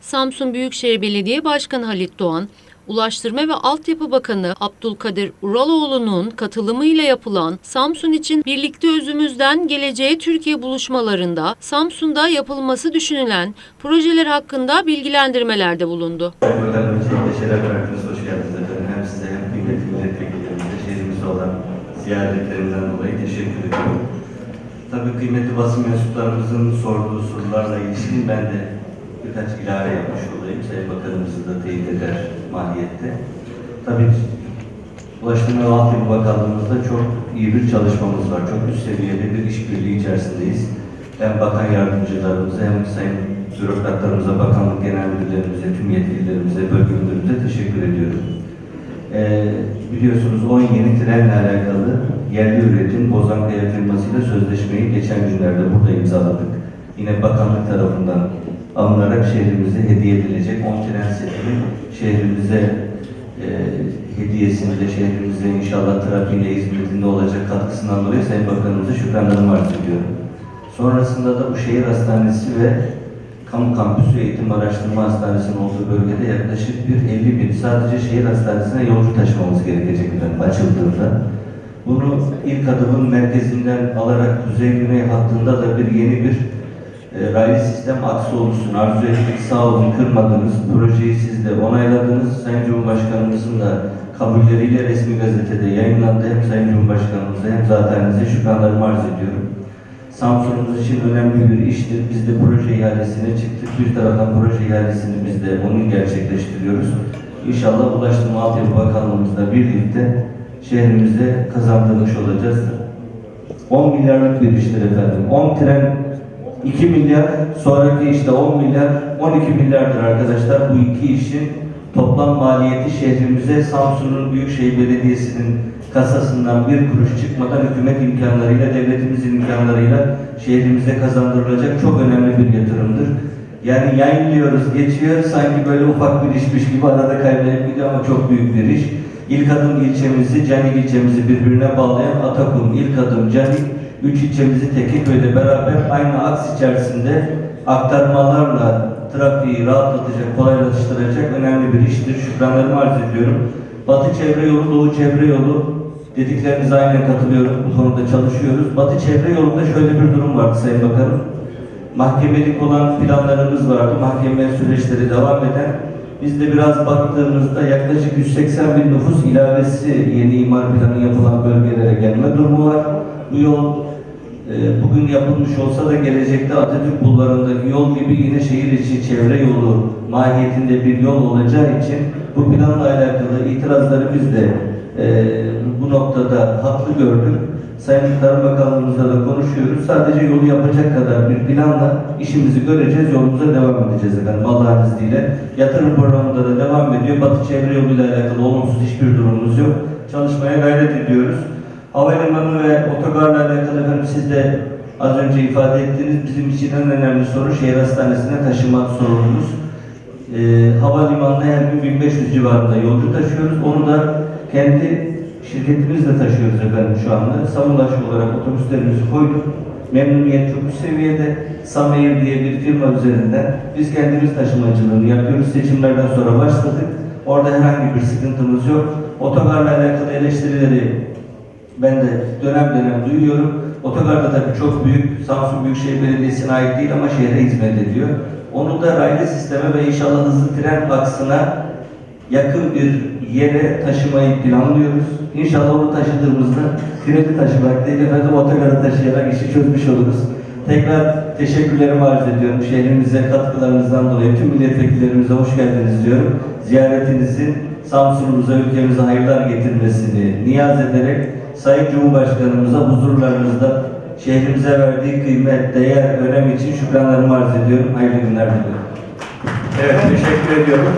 Samsun Büyükşehir Belediye Başkanı Halit Doğan, Ulaştırma ve Altyapı Bakanı Abdülkadir Uraloğlu'nun katılımıyla yapılan Samsun için Birlikte Özümüzden Geleceğe Türkiye buluşmalarında Samsun'da yapılması düşünülen projeler hakkında bilgilendirmelerde bulundu. Ziyaretlerinden dolayı teşekkür ediyorum. Tabii kıymetli basın mensuplarımızın sorduğu sorularla ilişkin ben de birkaç ilave yapmış olayım. Sayın Bakanımızı da teyit eder mahiyette. Tabii Ulaştırma ve Altyapı Bakanlığımızda çok iyi bir çalışmamız var. Çok üst seviyede bir işbirliği içerisindeyiz. Hem bakan yardımcılarımıza hem sayın bürokratlarımıza, bakanlık genel müdürlerimize, tüm yetkililerimize, bölge müdürümüze teşekkür ediyorum. Ee, biliyorsunuz 10 yeni trenle alakalı yerli üretim Bozankaya firmasıyla sözleşmeyi geçen günlerde burada imzaladık. Yine bakanlık tarafından alınarak şehrimize hediye edilecek 10 tren setinin şehrimize e, hediyesini de şehrimize inşallah trafiğine hizmetinde olacak katkısından dolayı Sayın Bakanımıza şükranlarımı arz ediyorum. Sonrasında da bu şehir hastanesi ve kamu kampüsü eğitim araştırma hastanesinin olduğu bölgede yaklaşık bir 50 bin sadece şehir hastanesine yolcu taşımamız gerekecek efendim açıldığında. Bunu ilk adımın merkezinden alarak kuzey güney hattında da bir yeni bir e, raylı sistem aksı oluşsun. Arzu ettik sağ olun kırmadınız. Projeyi siz de onayladınız. Sayın Cumhurbaşkanımızın da kabulleriyle resmi gazetede yayınlandı. Hem Sayın Cumhurbaşkanımıza hem zaten size şükranlarımı arz ediyorum. Samsun'umuz için önemli bir iştir. Biz de proje ihalesine çıktık. Bir taraftan proje ihalesini biz de onun gerçekleştiriyoruz. İnşallah Ulaştırma Altyapı Bakanlığımızla birlikte şehrimize kazandırmış olacağız. 10 milyarlık bir iştir efendim. 10 tren 2 milyar, sonraki işte 10 milyar, 12 milyardır arkadaşlar. Bu iki işin toplam maliyeti şehrimize Samsun'un Büyükşehir Belediyesi'nin kasasından bir kuruş çıkmadan hükümet imkanlarıyla, devletimizin imkanlarıyla şehrimize kazandırılacak çok önemli bir yatırımdır. Yani yayınlıyoruz, geçiyor, sanki böyle ufak bir işmiş gibi arada kaybolup gidiyor ama çok büyük bir iş. İlk adım ilçemizi, Canik ilçemizi birbirine bağlayan Atakum, ilk adım Canik, üç ilçemizi Tekirdağ'da beraber aynı aks içerisinde aktarmalarla trafiği rahatlatacak, kolaylaştıracak önemli bir iştir. Şükranlarımı arz ediyorum. Batı çevre yolu, Doğu çevre yolu dediklerinize aynen katılıyorum. Bu konuda çalışıyoruz. Batı çevre yolunda şöyle bir durum vardı Sayın Bakanım. Mahkemelik olan planlarımız vardı. Mahkeme süreçleri devam eden. Biz de biraz baktığımızda yaklaşık 180 bin nüfus ilavesi yeni imar planı yapılan bölgelere gelme durumu var. Bu yol bugün yapılmış olsa da gelecekte Atatürk bulvarındaki yol gibi yine şehir içi çevre yolu mahiyetinde bir yol olacağı için bu planla alakalı itirazları biz de e, bu noktada haklı gördük. Sayın Tarım Bakanlığımızla da konuşuyoruz. Sadece yolu yapacak kadar bir planla işimizi göreceğiz, yolumuza devam edeceğiz efendim Allah'ın izniyle. Yatırım programında da devam ediyor. Batı çevre yoluyla alakalı olumsuz hiçbir durumumuz yok. Çalışmaya gayret ediyoruz. Havalimanı ve otogarla alakalı efendim de az önce ifade ettiğiniz bizim için en önemli soru şehir hastanesine taşıma sorunumuz. Ee, havalimanına her gün 1500 civarında yolcu taşıyoruz. Onu da kendi şirketimizle taşıyoruz efendim şu anda. Samulaş olarak otobüslerimizi koyduk. Memnuniyet çok üst seviyede. Sameyir diye bir firma üzerinden biz kendimiz taşımacılığını yapıyoruz. Seçimlerden sonra başladık. Orada herhangi bir sıkıntımız yok. Otogarla alakalı eleştirileri ben de dönem dönem duyuyorum. Otogar da tabii çok büyük. Samsun Büyükşehir Belediyesi'ne ait değil ama şehre hizmet ediyor. Onu da raylı sisteme ve inşallah hızlı tren aksına yakın bir yere taşımayı planlıyoruz. İnşallah onu taşıdığımızda treni taşımak değil efendim otogarı taşıyarak işi çözmüş oluruz. Tekrar teşekkürlerimi arz ediyorum. Şehrimize katkılarınızdan dolayı tüm milletvekillerimize hoş geldiniz diyorum. Ziyaretinizin Samsun'umuza, ülkemize hayırlar getirmesini niyaz ederek Sayın Cumhurbaşkanımıza huzurlarınızda şehrimize verdiği kıymet, değer, önem için şükranlarımı arz ediyorum. Hayırlı günler diliyorum. Evet, teşekkür ediyorum.